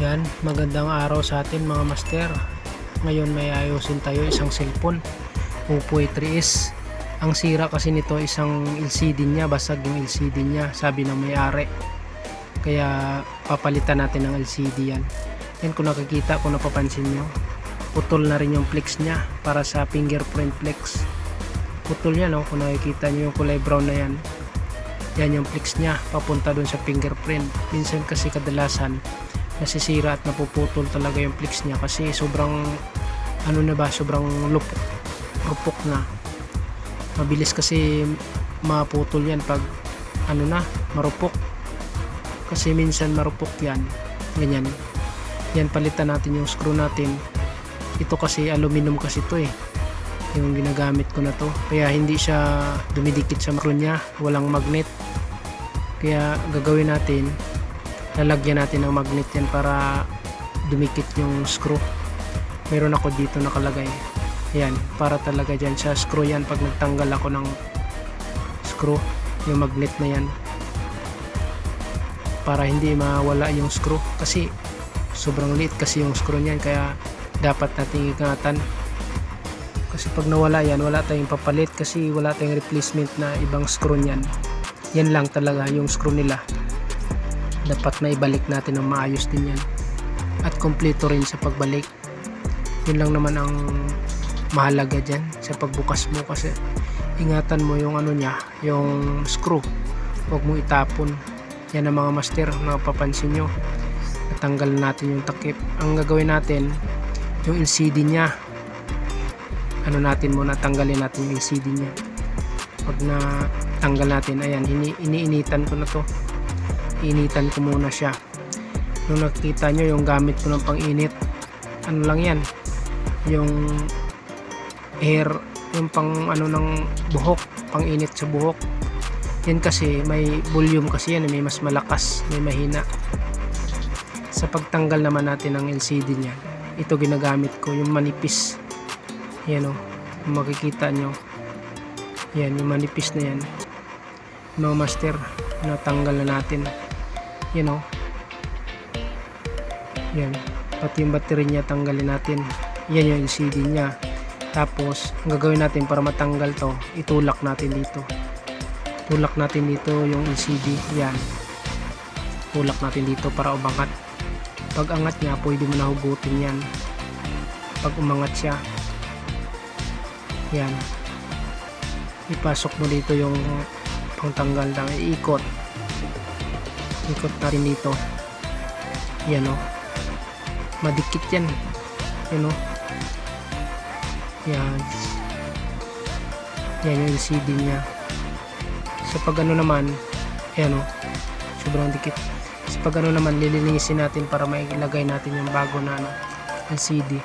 Yan, magandang araw sa atin mga master. Ngayon may ayusin tayo isang cellphone. Oppo A3s. Ang sira kasi nito isang LCD niya, basag yung LCD niya, sabi ng may-ari. Kaya papalitan natin ng LCD yan. Yan kung nakikita, kung napapansin nyo, putol na rin yung flex niya para sa fingerprint flex. Putol yan, no? kung nakikita nyo yung kulay brown na yan. Yan yung flex niya, papunta dun sa fingerprint. Minsan kasi kadalasan, nasisira at napuputol talaga yung flex niya kasi sobrang ano na ba sobrang lupok rupok na. Mabilis kasi maputol yan pag ano na marupok. Kasi minsan marupok yan ganyan. Yan palitan natin yung screw natin. Ito kasi aluminum kasi to eh. Yung ginagamit ko na to. Kaya hindi siya dumidikit sa screw niya. Walang magnet. Kaya gagawin natin lalagyan natin ng magnet yan para dumikit yung screw. Meron ako dito nakalagay. Yan para talaga dyan sa screw yan. Pag nagtanggal ako ng screw yung magnet na yan. Para hindi mawala yung screw. Kasi sobrang liit kasi yung screw niyan kaya dapat nating ingatan. Kasi pag nawala yan wala tayong papalit kasi wala tayong replacement na ibang screw niyan. Yan lang talaga yung screw nila dapat na ibalik natin ng maayos din yan. At kompleto rin sa pagbalik. Yun lang naman ang mahalaga dyan sa pagbukas mo kasi ingatan mo yung ano niya yung screw. Huwag mo itapon. Yan ang mga master na papansin nyo. Natanggal natin yung takip. Ang gagawin natin yung LCD niya. Ano natin muna tanggalin natin yung LCD niya. Pag na tanggal natin. Ayan ini iniinitan ko na to initan ko muna siya. Nung nakita nyo yung gamit ko ng panginit ano lang yan? Yung air yung pang ano ng buhok panginit sa buhok. Yan kasi may volume kasi yan may mas malakas may mahina. Sa pagtanggal naman natin ng LCD niya ito ginagamit ko yung manipis. Yan o makikita nyo yan yung manipis na yan. Mga master natanggal na natin you know. Yan. Pati yung battery niya tanggalin natin. Yan yung LCD niya. Tapos ang gagawin natin para matanggal to itulak natin dito. Tulak natin dito yung LCD yan. Tulak natin dito para umangat. Pag angat niya pwede mo na hugutin yan. Pag umangat siya. Yan. Ipasok mo dito yung pangtanggal ng iikot ikot natin dito. Yan o madikit yan yan o yan. Yan yung LCD nya sa pag ano naman yan o sobrang dikit. Sa pag ano naman lilinisin natin para mailagay natin yung bago na ano, LCD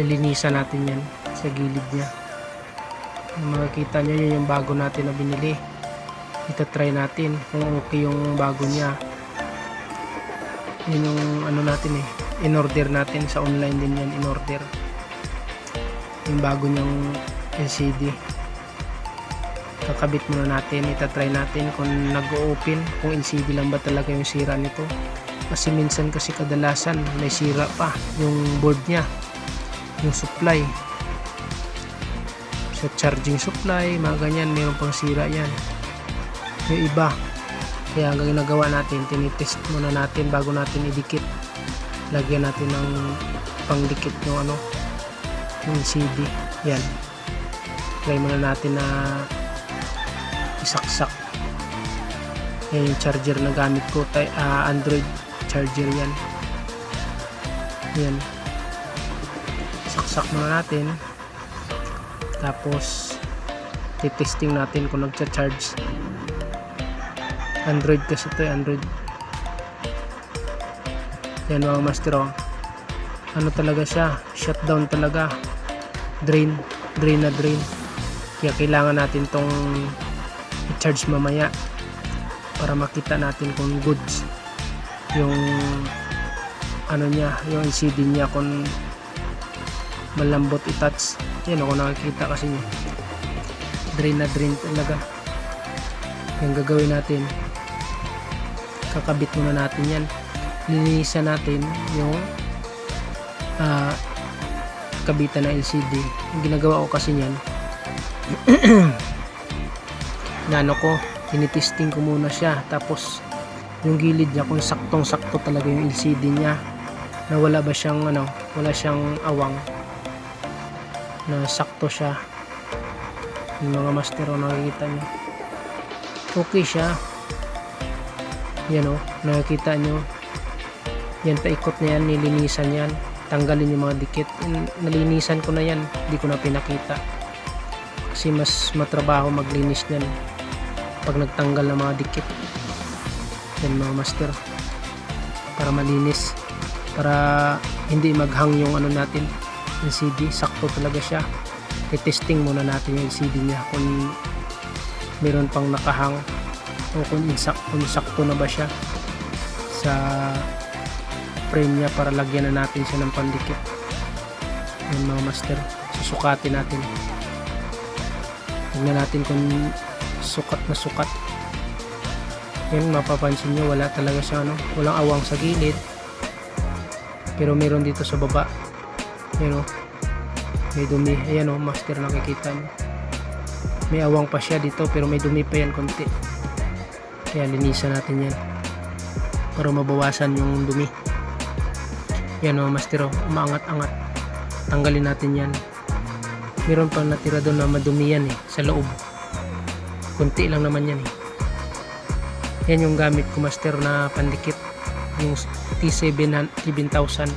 lilinisan natin yan sa gilid Kung makikita nyo yun yung bago natin na binili itatry natin kung okay yung bago niya. Yun yung ano natin eh in order natin. Sa online din yan in order yung bago niyang LCD kakabit muna natin itatry natin kung nag-open kung LCD lang ba talaga yung sira nito. Kasi minsan kasi kadalasan may sira pa yung board niya yung supply. Sa charging supply mga ganyan mayroon pang sira yan yung iba. Kaya ang ginagawa natin tinitest muna natin bago natin idikit. Lagyan natin ng pangdikit yung ano yung CD yan. Try muna natin na isaksak. Yan yung charger na gamit ko. Tay, ah, android charger yan. Yan. Saksak muna natin. Tapos titesting natin kung nagcha-charge Android kasi ito eh, Android. Yan mga master oh. ano talaga siya? Shutdown talaga. Drain. Drain na drain. Kaya kailangan natin tong i-charge mamaya para makita natin kung goods yung ano niya yung LCD niya kung malambot i-touch. Yan ako nakikita kasi drain na drain talaga. Yung gagawin natin kakabit muna natin yan linisan natin yung ah, kabitan ng LCD. Yung ginagawa ko kasi niyan, na ano ko, tinitisting ko muna siya. Tapos, yung gilid niya, kung saktong-sakto talaga yung LCD niya, na wala ba siyang, ano, wala siyang awang, na sakto siya. Yung mga master o nakikita niyo. Okay siya. Yan o, nakikita nyo. Yan, paikot na yan, nilinisan yan. Tanggalin yung mga dikit. Nalinisan ko na yan, hindi ko na pinakita. Kasi mas matrabaho maglinis yan pag nagtanggal ng mga dikit. Yan mga master. Para malinis. Para hindi maghang yung ano natin, LCD. Sakto talaga siya. I-testing muna natin yung LCD niya kung meron pang nakahang o kung, insak, kung sakto na ba siya sa frame niya para lagyan na natin siya ng pandikit. Yung mga master susukatin natin. Tingnan natin kung sukat na sukat. Yun mapapansin nyo wala talaga siya ano? Walang awang sa gilid pero meron dito sa baba. Yun o may dumi ayan o master nakikita nyo may awang pa siya dito pero may dumi pa yan konti kaya linisan natin yan. Para mabawasan yung dumi. Yan o master o umaangat-angat. Tanggalin natin yan. Meron pang natira doon na madumi yan eh sa loob. Konti lang naman yan eh. Yan yung gamit ko master na pandikit. Yung T7 7000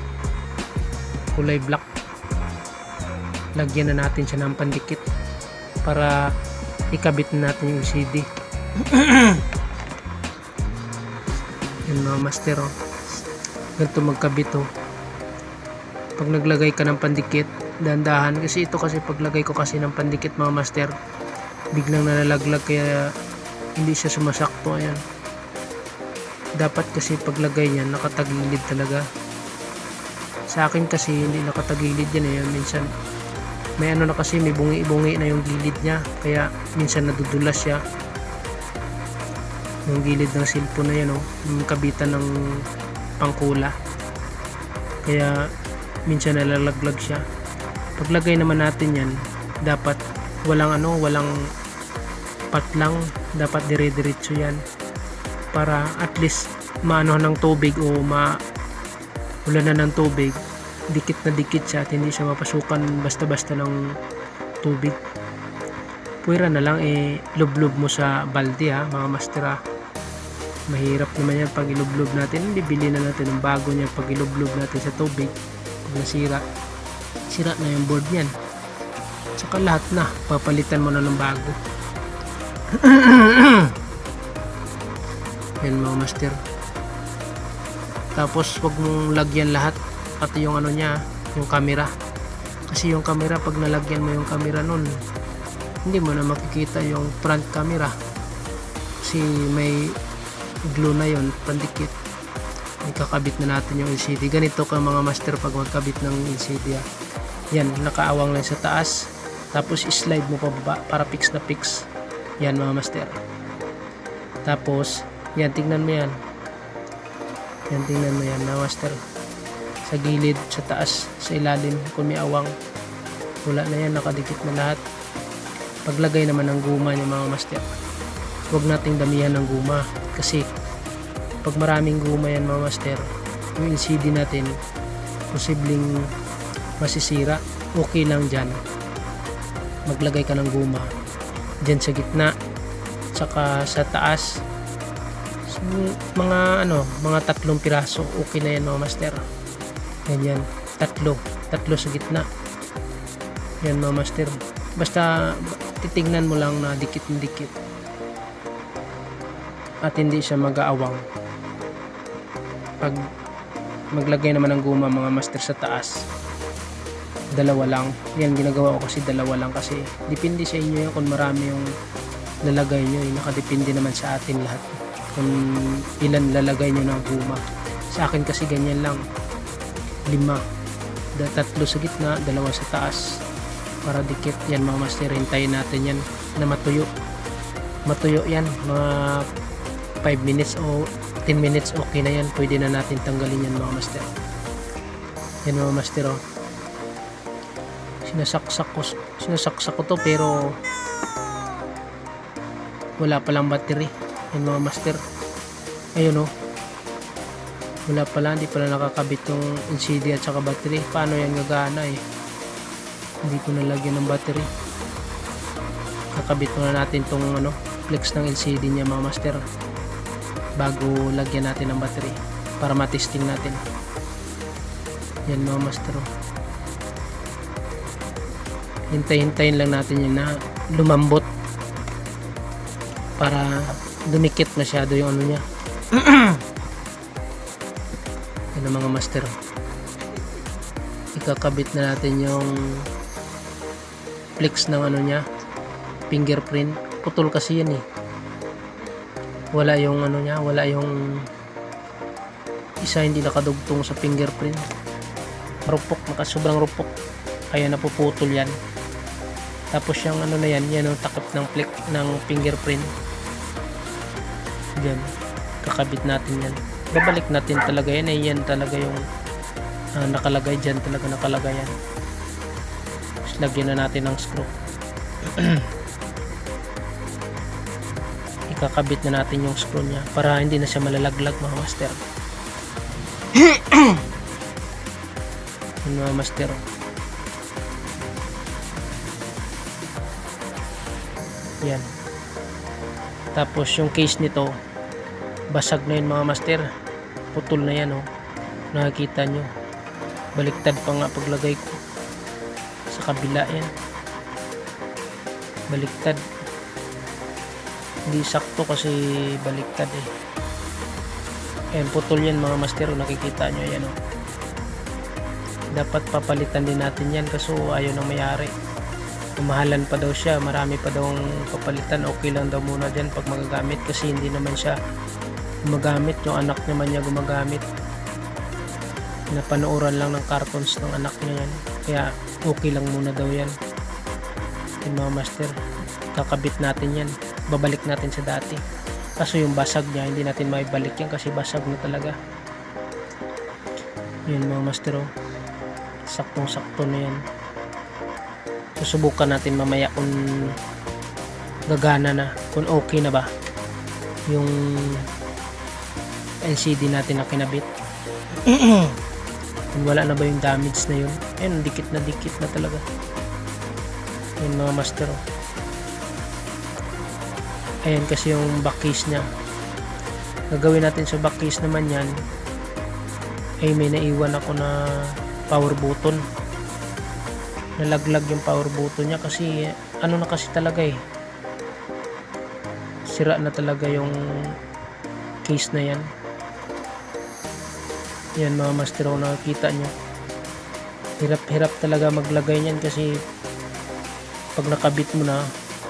kulay black. Lagyan na natin siya ng pandikit para ikabit na natin yung CD yun mga master oh. ganito magkabit oh. pag naglagay ka ng pandikit dandahan kasi ito kasi paglagay ko kasi ng pandikit mga master biglang nalalaglag kaya hindi siya sumasakto ayan. Dapat kasi paglagay niyan nakatagilid talaga. Sa akin kasi hindi nakatagilid yan eh minsan may ano na kasi may bungi-bungi na yung gilid niya. Kaya minsan nadudulas siya yung gilid ng cellphone na yan oh, yung kabitan ng pangkula. Kaya minsan nalalaglag siya. Paglagay naman natin yan dapat walang ano walang patlang. Dapat dire-diretso yan para at least maano ng tubig o ma wala na ng tubig. Dikit na dikit siya at hindi siya mapasukan basta-basta ng tubig. Puwera na lang eh lublob mo sa balde ha mga master ha mahirap naman yan pag ilublob natin. Bibili na natin ng bago niya pag ilublob natin sa tubig. Pag nasira sira na yung board niyan. Saka lahat na papalitan mo na ng bago. Yan mga master. Tapos wag mong lagyan lahat. Pati yung ano niya yung camera. Kasi yung camera pag nalagyan mo yung camera nun hindi mo na makikita yung front camera. Kasi may glue na yon pandikit. Ikakabit na natin yung LCD ganito ka mga master pag magkabit ng LCD ah. yan nakaawang lang sa taas. Tapos slide mo pababa para fix na fix. Yan mga master. Tapos yan tingnan mo yan. Yan tingnan mo yan na master. Sa gilid sa taas sa ilalim kung may awang wala na yan nakadikit na lahat. Paglagay naman ng guma niya mga master huwag nating damihan ng guma. Kasi pag maraming guma yan mga master yung LCD natin posibleng masisira. Okay lang dyan. Maglagay ka ng guma dyan sa gitna tsaka sa taas. So, mga ano mga tatlong piraso okay na yan mga master. Ganyan tatlo. Tatlo sa gitna. Yan mga master. Basta titignan mo lang na dikit na dikit at hindi siya mag-aawang. Pag maglagay naman ng guma mga master sa taas dalawa lang. Yan ginagawa ko kasi dalawa lang kasi depende sa inyo yan kung marami yung lalagay nyo. Eh. nakadepende naman sa atin lahat kung ilan lalagay nyo ng guma. Sa akin kasi ganyan lang. Lima. Da, tatlo sa gitna dalawa sa taas. Para dikit. Yan mga master hintayin natin yan na matuyo. Matuyo yan mga 5 minutes o 10 minutes okay na yan. Pwede na natin tanggalin yan mga master. Yan mga master oh. sinasaksak ko sinasaksak ko to pero wala palang battery. Yan mga master. Ayun oh. Wala pala hindi pala nakakabit yung LCD at saka battery. Paano yan gagana eh? Hindi ko nalagyan ng battery. Kakabit muna natin tong ano flex ng LCD niya mga master bago lagyan natin ng battery para matesting natin. Yan mga master oh. hintay-hintayin lang natin yun na lumambot para dumikit masyado yung ano niya. Yan ang mga master ikakabit na natin yung flex ng ano niya fingerprint. Putol kasi yan eh wala yung ano niya wala yung isa hindi nakadugtong sa fingerprint. Rupok naka sobrang rupok. Kaya napuputol yan. Tapos yung ano na yan yan ang takip ng flick ng fingerprint. Yan. Kakabit natin yan. Babalik natin talaga yan eh yan talaga yung ah, nakalagay dyan talaga nakalagay yan. Tapos lagyan na natin ng screw ikakabit na natin yung screw niya para hindi na siya malalaglag mga master. Yun mga master. Yan. Tapos yung case nito basag na yun mga master. Putol na yan oh. Nakikita nyo. Baliktad pa nga paglagay ko. Sa kabila yan. Baliktad hindi sakto kasi baliktad eh. Ayan putol yan mga master nakikita nyo yan oh. Dapat papalitan din natin yan kaso ayaw ng mayari. Kumahalan pa daw siya marami pa daw papalitan. Okay lang daw muna dyan pag magagamit kasi hindi naman siya gumagamit. Yung anak naman niya gumagamit. Napanooran lang ng cartons ng anak niya yan. Kaya okay lang muna daw yan. Yung mga master kakabit natin yan babalik natin sa dati. Kaso yung basag niya hindi natin maibalik yan kasi basag na talaga. Yun mga master oh. saktong sakto na yan. Susubukan natin mamaya kung gagana na kung okay na ba yung LCD natin na kinabit. Kung wala na ba yung damage na yun. Ayun dikit na dikit na talaga. Yun mga master oh. Ayan kasi yung back case nya gagawin natin sa back case naman yan ay may naiwan ako na power button. Nalaglag yung power button niya kasi ano na kasi talaga eh. Sira na talaga yung case na yan. Yan mga master kung nakikita nyo hirap hirap talaga maglagay niyan kasi pag nakabit mo na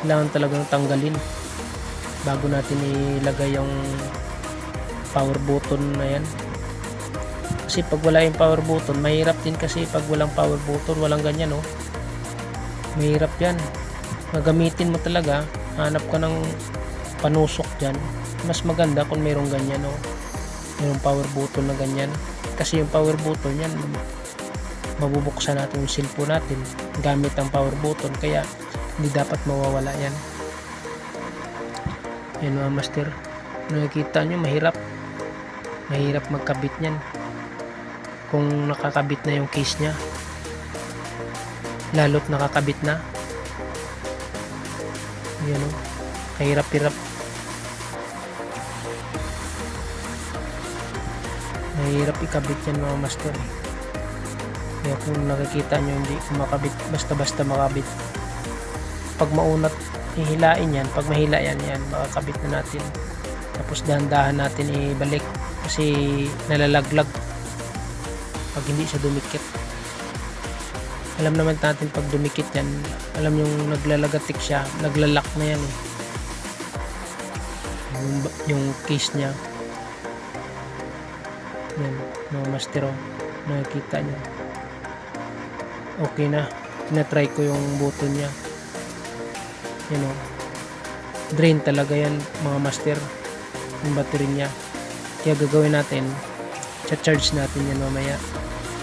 kailangan talagang tanggalin bago natin ilagay yung power button na yan. Kasi pag wala yung power button mahirap din kasi pag walang power button walang ganyan oh. Mahirap yan. Magamitin mo talaga hanap ka ng panusok dyan. Mas maganda kung mayroong ganyan oh. Mayroong power button na ganyan. Kasi yung power button yan mabubuksan natin yung cellphone natin gamit ang power button kaya hindi dapat mawawala yan yan mga master. Nakikita nyo mahirap. Mahirap magkabit yan kung nakakabit na yung case nya lalo't nakakabit na. Yan o kahirap-hirap mahirap ikabit yan mga master eh. kaya kung nakikita nyo hindi kumakabit basta-basta makabit. Pag maunat hihilain yan. Pag mahila yan yan makakabit na natin. Tapos dahan-dahan natin ibalik kasi nalalaglag pag hindi siya dumikit. Alam naman natin pag dumikit yan alam yung naglalagatik siya naglalak na yan eh. yung, yung case niya. Yan mga mastero nakikita nyo okay na. Na-try ko yung button niya yan o drain talaga yan mga master yung battery niya Kaya gagawin natin, cha-charge natin yan mamaya.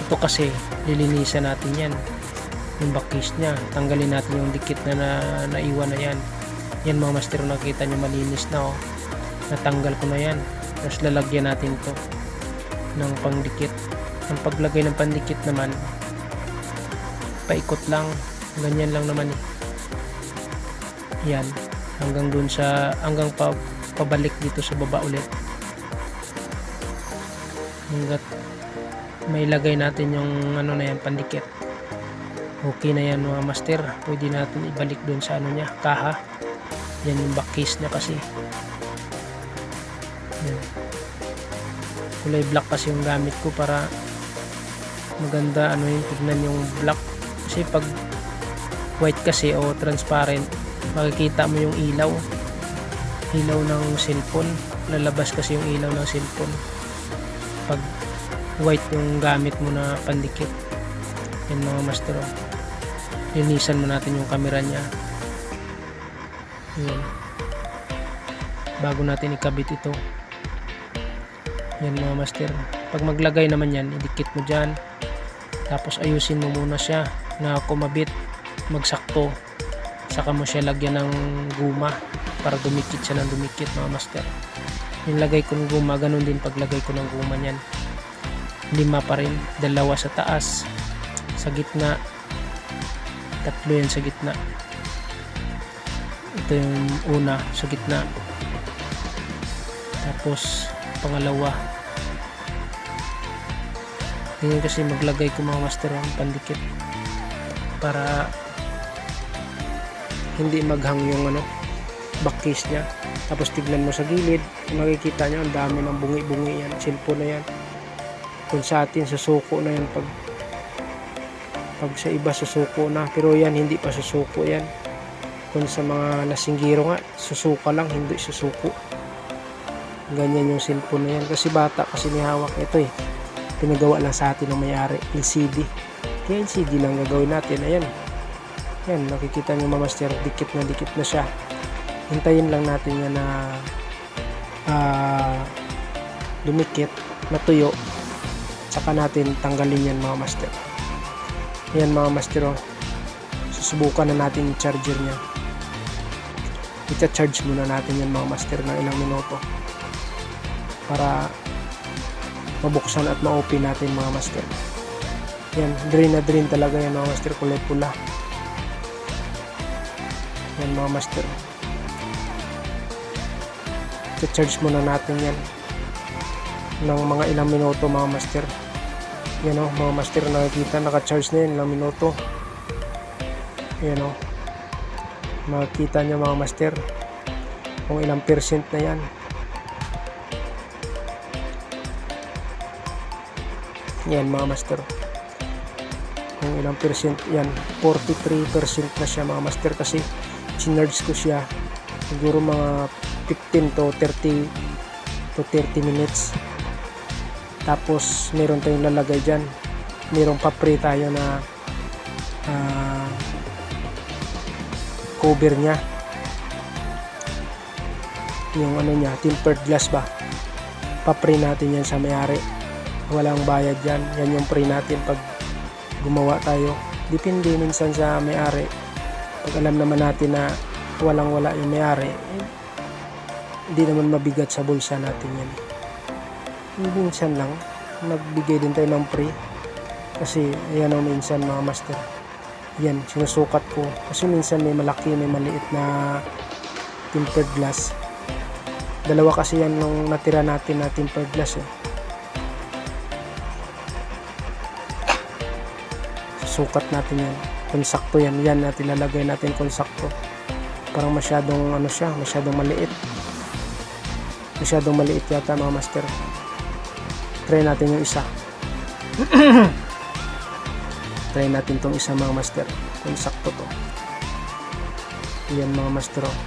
Ito kasi, lilinisan natin yan. Yung backcase niya. Tanggalin natin yung dikit na, na naiwan na yan. Yan mga master, nakita nyo malinis na oh. Natanggal ko na yan. Tapos lalagyan natin to ng pangdikit. Ang paglagay ng pandikit naman, paikot lang. Ganyan lang naman eh. Yan. Hanggang dun sa, hanggang pa, pabalik dito sa baba ulit. Hanggat may lagay natin yung ano na yan, pandikit. Okay na yan mga master. Pwede natin ibalik dun sa ano niya, kaha. Yan yung back case niya kasi. Yan. Kulay black kasi yung gamit ko para maganda ano yung tignan yung black. Kasi pag white kasi o transparent, makikita mo yung ilaw. Ilaw ng cellphone. Lalabas kasi yung ilaw ng cellphone. Pag white yung gamit mo na pandikit. Yan mga master. oh. Linisan mo natin yung camera niya. Yan. Bago natin ikabit ito. Yan mga master. Pag maglagay naman yan, idikit mo dyan. Tapos ayusin mo muna siya na kumabit, magsakto. Saka mo siya lagyan ng guma para dumikit siya ng dumikit mga master. Yung lagay ko ng guma, ganun din paglagay ko ng guma niyan. Lima pa rin, dalawa sa taas, sa gitna, tatlo yan sa gitna. Ito yung una sa gitna. Tapos pangalawa. Ganyan kasi maglagay ko mga master ang pandikit para hindi maghang yung ano backcase niya. Tapos tignan mo sa gilid makikita nyo ang dami ng bungi-bungi yan cellphone na yan. Kung sa atin susuko na yan pag pag sa iba susuko na. Pero yan hindi pa susuko yan. Kung sa mga lasinggiro nga susuka lang hindi susuko. Ganyan yung cellphone na yan. Kasi bata kasi may hawak ito eh. Pinagawa lang sa atin ng may-ari LCD kaya LCD lang gagawin natin. Ayan yan nakikita nyo mamaster dikit na dikit na siya. Hintayin lang natin yan na ah, dumikit natuyo saka natin tanggalin yan mga master yan mga master oh. susubukan na natin yung charger niya. I-charge muna natin yan mga master ng ilang minuto. Para mabuksan at ma-open natin mga master yan drain na drain talaga yan mga master kulay pula yan mga master. I-charge muna natin yan. Ng mga ilang minuto mga master. Yan o mga master nakikita naka-charge na yan ilang minuto. Yan o makikita nyo mga master kung ilang percent na yan. Yan mga master. Kung ilang percent yan 43 percent na siya mga master kasi sinurge ko siya. Siguro mga 15 to 30 to 30 minutes. Tapos meron tayong lalagay dyan. Merong papre tayo na ah, cover niya. Yung ano niya tempered glass ba? Papre natin yan sa may-ari. Walang bayad yan. Yan yung pre natin pag gumawa tayo. Depende minsan sa may-ari pag alam naman natin na walang wala yung may-ari hindi naman mabigat sa bulsa natin yan. Minsan lang nagbigay din tayo ng pre kasi ayan o minsan mga master. Yan sinusukat ko. Kasi minsan may malaki may maliit na tempered glass. Dalawa kasi yan nung natira natin na tempered glass eh. Sukat natin yan kung sakto yan. Yan natin lalagay natin kung sakto parang masyadong ano siya masyadong maliit. Masyadong maliit yata mga master. Try natin yung isa. Try natin tong isa mga master. Kung sakto to. Yan mga master oh.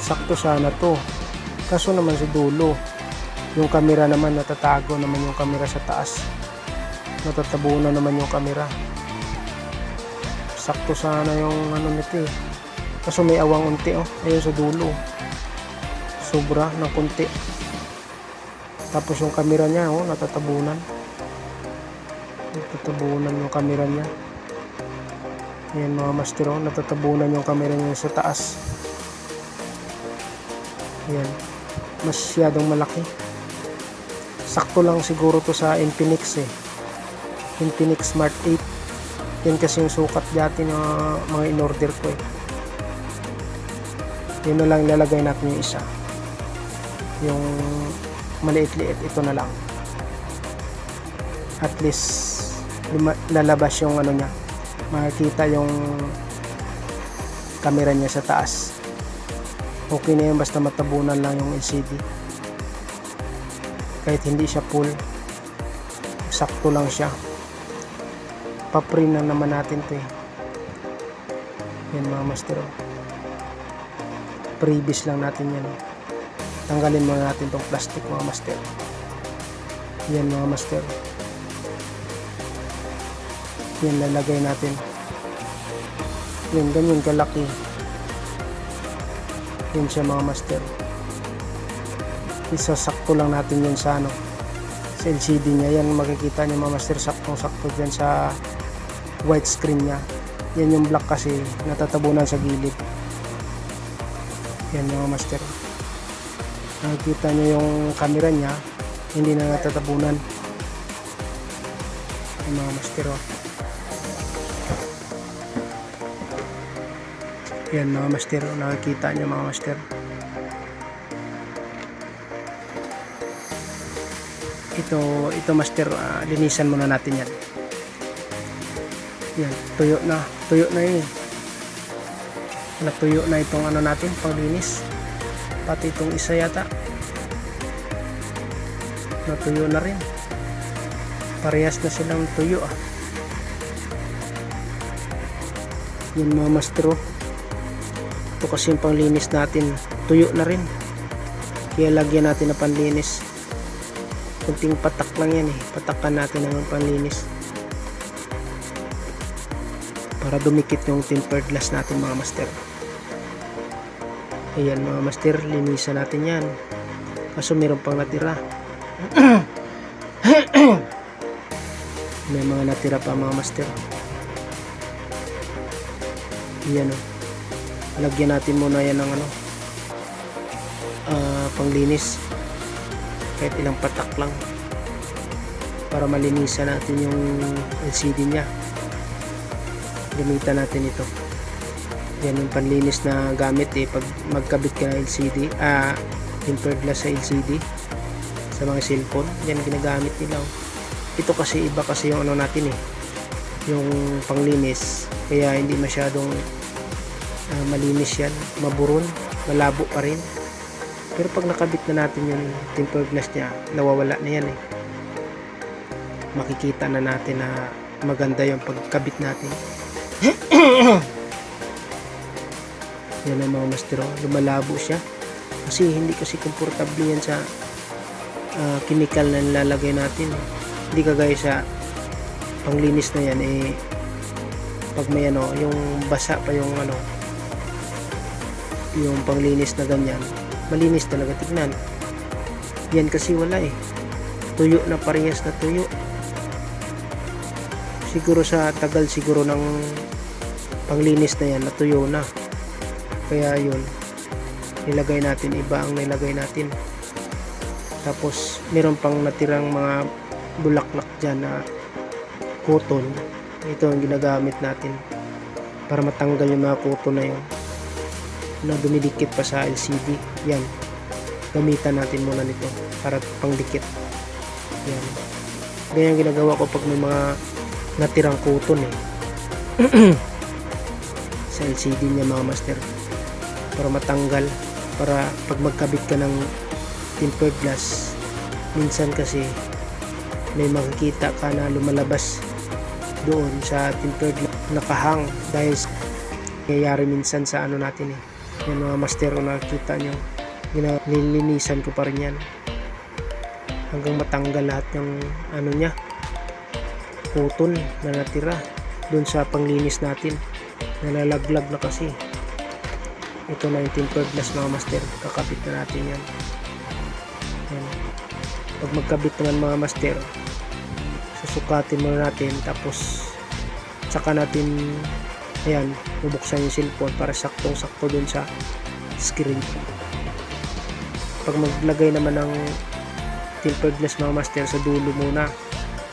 sakto sana to. Kaso naman sa dulo yung camera naman natatago naman yung camera sa taas. Natatabunan naman yung camera sakto sana yung ano nito eh kaso may awang unti oh ayun sa dulo sobra ng kunti Tapos yung camera niya, oh, natatabunan. Natatabunan yung camera niya. Yan mga master, oh, natatabunan yung camera niya sa taas. Yan. Masyadong malaki. Sakto lang siguro to sa Infinix eh. Infinix Smart 8. Yan kasi yung sukat dati ng mga in-order ko eh. Yun na lang ilalagay natin yung isa. Yung maliit-liit, ito na lang. At least lalabas yung ano niya. Makikita yung camera niya sa taas. Okay na yun basta matabunan lang yung LCD. Kahit hindi siya full. Sakto lang siya. Paprint na naman natin to eh. Yan mga master. oh. Previous lang natin yan. Tanggalin muna natin tong plastic mga master. Yan mga master. Yan lalagay natin. Yan ganyan kalaki. Yan siya mga master. Isasakto lang natin yan sa ano sa LCD niya. Yan makikita niyo mga master saktong sakto dyan sa white screen niya. Yan yung black kasi natatabunan sa gilid. Yan mga master. Nakikita niyo yung camera niya hindi na natatabunan. Yung mga master oh. Yan mga master, nakikita niyo mga master. Ito, ito master, ah, linisan muna natin yan. Yan, tuyo na, tuyo na yun. eh. Natuyo na itong ano natin, panglinis. Pati itong isa yata. Natuyo na rin. Parehas na silang tuyo ah. Yan mga master, oh. Ito kasi yung panglinis natin. Tuyo na rin. Kaya lagyan natin na panlinis. Kunting patak lang yan eh. Patakan natin ng panlinis. Para dumikit yung tempered glass natin mga master. Ayan mga master, linisan natin yan. Kaso meron pang natira. May mga natira pa mga master. Ayan o. Lagyan natin muna yan ng ano. ah, panglinis. Kahit ilang patak lang. Para malinisan natin yung LCD niya. Gamitan natin ito. Yan yung panlinis na gamit eh. Pag magkabit ka ng LCD, ah, tempered glass sa LCD sa mga cellphone, yan ginagamit nila. oh. Ito kasi iba kasi yung ano natin eh. Yung panglinis. Kaya hindi masyadong ah, malinis yan. Maburon. Malabo pa rin. Pero pag nakabit na natin yung tempered glass niya, nawawala na yan eh. Makikita na natin na maganda yung pagkabit natin. Yan ang mga master oh. lumalabo siya. Kasi hindi kasi komportable yan sa ah, chemical na nilalagay natin. Hindi kagaya sa panglinis na yan eh pag may ano yung basa pa yung ano yung panglinis na ganyan malinis talaga. Tignan. Yan kasi wala eh. Tuyo na parehas na tuyo siguro sa tagal siguro ng panglinis na yan natuyo na. Kaya yun nilagay natin iba ang nilagay natin. Tapos meron pang natirang mga bulaklak dyan na cotton. Ito ang ginagamit natin para matanggal yung mga cotton na yun na dumidikit pa sa LCD yan. Gamitan natin muna nito para pangdikit. Yan. Ganyan ginagawa ko pag may mga natirang cotton eh. Sa LCD niya mga master. Para matanggal. Para pag magkabit ka ng tempered glass minsan kasi may makikita ka na lumalabas doon sa tempered glass. Nakahang dahil nangyayari minsan sa ano natin eh. Yan mga master kung nakikita nyo nilinisan ko pa rin yan. Hanggang matanggal lahat ng ano niya puton na natira doon sa panglinis natin. Nalalaglag na kasi. Ito na yung tempered glass mga master. Kakabit na natin yan. Yan. Pag magkabit naman mga master susukatin muna natin tapos saka natin ayan bubuksan yung cellphone para saktong sakto dun sa screen. Pag maglagay naman ng tempered glass mga master sa dulo muna.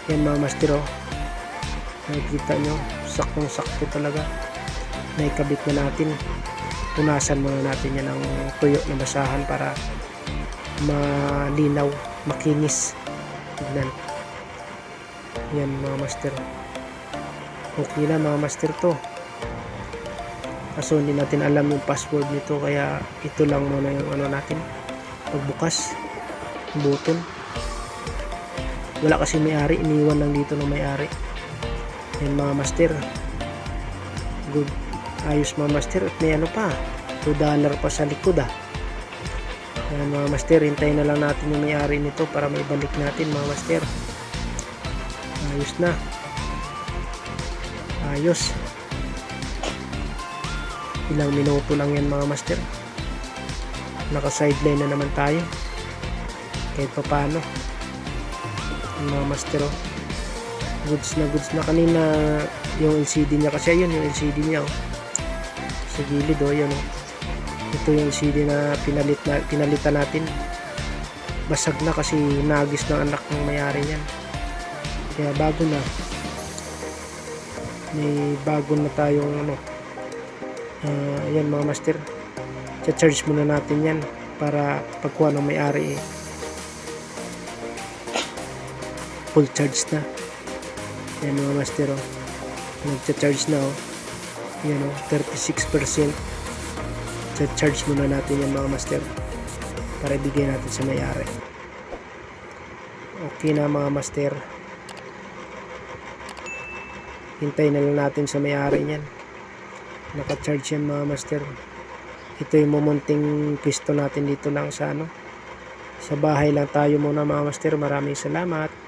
Yan mga master oh nakikita nyo saktong sakto talaga. Naikabit na natin. Punasan muna natin yan ng tuyo na basahan para malinaw makinis. Tignan. Yan mga master. Okay na mga master to. Kaso hindi natin alam yung password nito kaya ito lang muna yung ano natin. Pagbukas button. Wala kasi may-ari iniwan lang dito ng may-ari yan mga master. Good. Ayos mga master at may ano pa 2 dollar pa sa likod ah. Yan mga master hintayin na lang natin yung may-ari nito para may balik natin mga master. Ayos na. Ayos. Ilang minuto lang yan mga master. Naka sideline na naman tayo. Kahit pa paano. Mga master oh. Goods na goods na kanina yung LCD niya. Kasi ayun yung LCD niya oh. sa gilid oh yun oh. ito yung LCD na pinalit na, pinalitan natin. Basag na kasi nagis ng anak ng mayari niyan. Kaya bago na. May bago na tayong ano uh, yan mga master. Charge muna natin yan para pagkuha ng may-ari eh, full charge na yan mga master oh. nagcha-charge na oh. Yan oh 36% charge muna natin yan mga master para ibigay natin sa may-ari. Okay na mga master. Hintayin na lang natin sa may-ari niyan. Naka-charge yan mga master. Ito yung mumunting pisto natin dito lang sa ano sa bahay lang tayo muna mga master. Maraming salamat